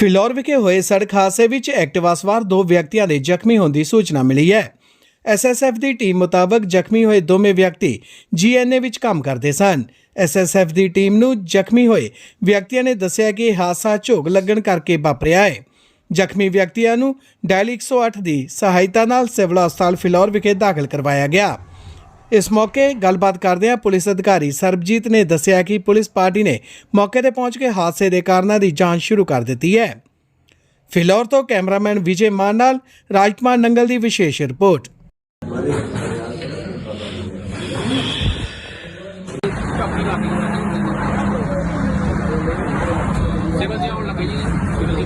ਫਿਲੌਰ ਵਿਖੇ ਹੋਏ ਸੜਕ ਹਾਦਸੇ ਵਿੱਚ ਐਕਟਿਵਾ ਸਵਾਰ ਦੋ ਵਿਅਕਤੀਆਂ ਦੇ ਜ਼ਖਮੀ ਹੋਣ ਦੀ ਸੂਚਨਾ ਮਿਲੀ ਹੈ। ਐਸਐਸਐਫ ਦੀ ਟੀਮ ਮੁਤਾਬਕ ਜ਼ਖਮੀ ਹੋਏ ਦੋਵੇਂ ਵਿਅਕਤੀ ਜੀਐਨਏ ਵਿੱਚ ਕੰਮ ਕਰਦੇ ਸਨ। ਐਸਐਸਐਫ ਦੀ ਟੀਮ ਨੂੰ ਜ਼ਖਮੀ ਹੋਏ ਵਿਅਕਤੀਆਂ ਨੇ ਦੱਸਿਆ ਕਿ ਹਾਦਸਾ ਝੋਗ ਲੱਗਣ ਕਰਕੇ ਵਾਪਰਿਆ ਹੈ। ਜ਼ਖਮੀ ਵਿਅਕਤੀਆਂ ਨੂੰ ਡਾਇਲ 108 ਦੀ ਸਹਾਇਤਾ ਨਾਲ ਸਿਵਲ ਹਸਪਤਾਲ ਫਿਲੌਰ ਵਿਖੇ ਦਾਖਲ ਕਰਵਾਇਆ ਗਿਆ। ਇਸ ਮੌਕੇ ਗੱਲਬਾਤ ਕਰਦਿਆਂ ਪੁਲਿਸ ਅਧਿਕਾਰੀ ਸਰਬਜੀਤ ਨੇ ਦੱਸਿਆ ਕਿ ਪੁਲਿਸ ਪਾਰਟੀ ਨੇ ਮੌਕੇ ਤੇ ਪਹੁੰਚ ਕੇ ਹਾਦਸੇ ਦੇ ਕਾਰਨਾਂ ਦੀ ਜਾਂਚ ਸ਼ੁਰੂ ਕਰ ਦਿੱਤੀ ਹੈ। ਫਿਲੌਰ ਤੋਂ ਕੈਮਰਾਮੈਨ ਵਿਜੇ ਮਾਨ ਨਾਲ ਰਾਜਕੁਮਾਰ ਨੰਗਲ ਦੀ ਵਿਸ਼ੇਸ਼ ਰਿਪੋਰਟ ਸਿਵਲ ਜੀ ਆਉਣ ਲੱਗੇ ਜੀ ਸਿਵਲ ਜੀ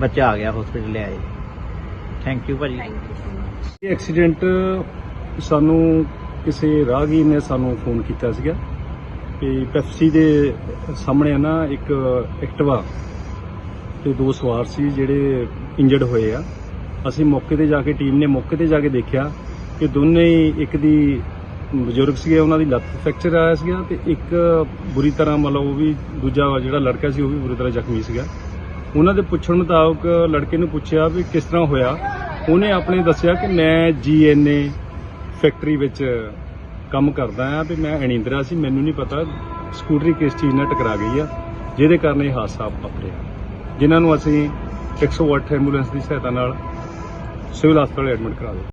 ਬੱਚਾ ਆ ਗਿਆ ਹਸਪੀਟਲ ਲੈ ਆਏ। ਥੈਂਕ ਯੂ ਭਾਜੀ। ਇਹ ਐਕਸੀਡੈਂਟ ਸਾਨੂੰ ਕਿਸੇ ਰਾਹਗੀਰ ਨੇ ਸਾਨੂੰ ਫੋਨ ਕੀਤਾ ਸੀਗਾ ਕਿ ਪੈਪਸੀ ਦੇ ਸਾਹਮਣੇ ਨਾ ਇੱਕ ਐਕਟਿਵਾ ਤੇ ਦੋ ਸਵਾਰ ਸੀ ਜਿਹੜੇ ਇੰਜਰਡ ਹੋਏ ਆ। ਅਸੀਂ ਮੌਕੇ ਤੇ ਜਾ ਕੇ ਟੀਮ ਨੇ ਮੌਕੇ ਤੇ ਜਾ ਕੇ ਦੇਖਿਆ ਕਿ ਦੋਨੇ ਹੀ ਇੱਕ ਦੀ ਬਜ਼ੁਰਗ ਸੀਗੇ ਉਹਨਾਂ ਦੀ ਲੱਤ ਫ੍ਰੈਕਚਰ ਆਇਆ ਸੀਗਾ ਤੇ ਇੱਕ ਬੁਰੀ ਤਰ੍ਹਾਂ ਮਤਲਬ ਉਹ ਵੀ ਦੂਜਾ ਜਿਹੜਾ ਲੜਕਾ ਸੀ ਉਹ ਵੀ ਬੁਰੀ ਤਰ੍ਹਾਂ ਜ਼ਖਮੀ ਸੀਗਾ। ਉਹਨਾਂ ਦੇ ਪੁੱਛਣ ਮੁਤਾਬਕ ਲੜਕੇ ਨੂੰ ਪੁੱਛਿਆ ਵੀ ਕਿਸ ਤਰ੍ਹਾਂ ਹੋਇਆ। ਉਹਨੇ ਆਪਣੇ ਦੱਸਿਆ ਕਿ ਮੈਂ ਜੀਐਨਏ ਫੈਕਟਰੀ ਵਿੱਚ ਕੰਮ ਕਰਦਾ ਆ ਵੀ ਮੈਂ ਅਣਿੰਦਰਾ ਸੀ। ਮੈਨੂੰ ਨਹੀਂ ਪਤਾ ਸਕੂਟਰੀ ਕਿਸ ਚੀਜ਼ ਨਾਲ ਟਕਰਾ ਗਈ ਆ, ਜਿਹਦੇ ਕਾਰਨ ਇਹ ਹਾਦਸਾ ਵਾਪਰਿਆ। ਜਿਨ੍ਹਾਂ ਨੂੰ ਅਸੀਂ 108 ਐਂਬੂਲੈਂਸ ਦੀ ਸਹਾਇਤਾ ਨਾਲ ਸਿਵਲ ਹਸਪਤਾਲ ਐਡਮਿਟ ਕਰਾ ਦਿੱਤਾ।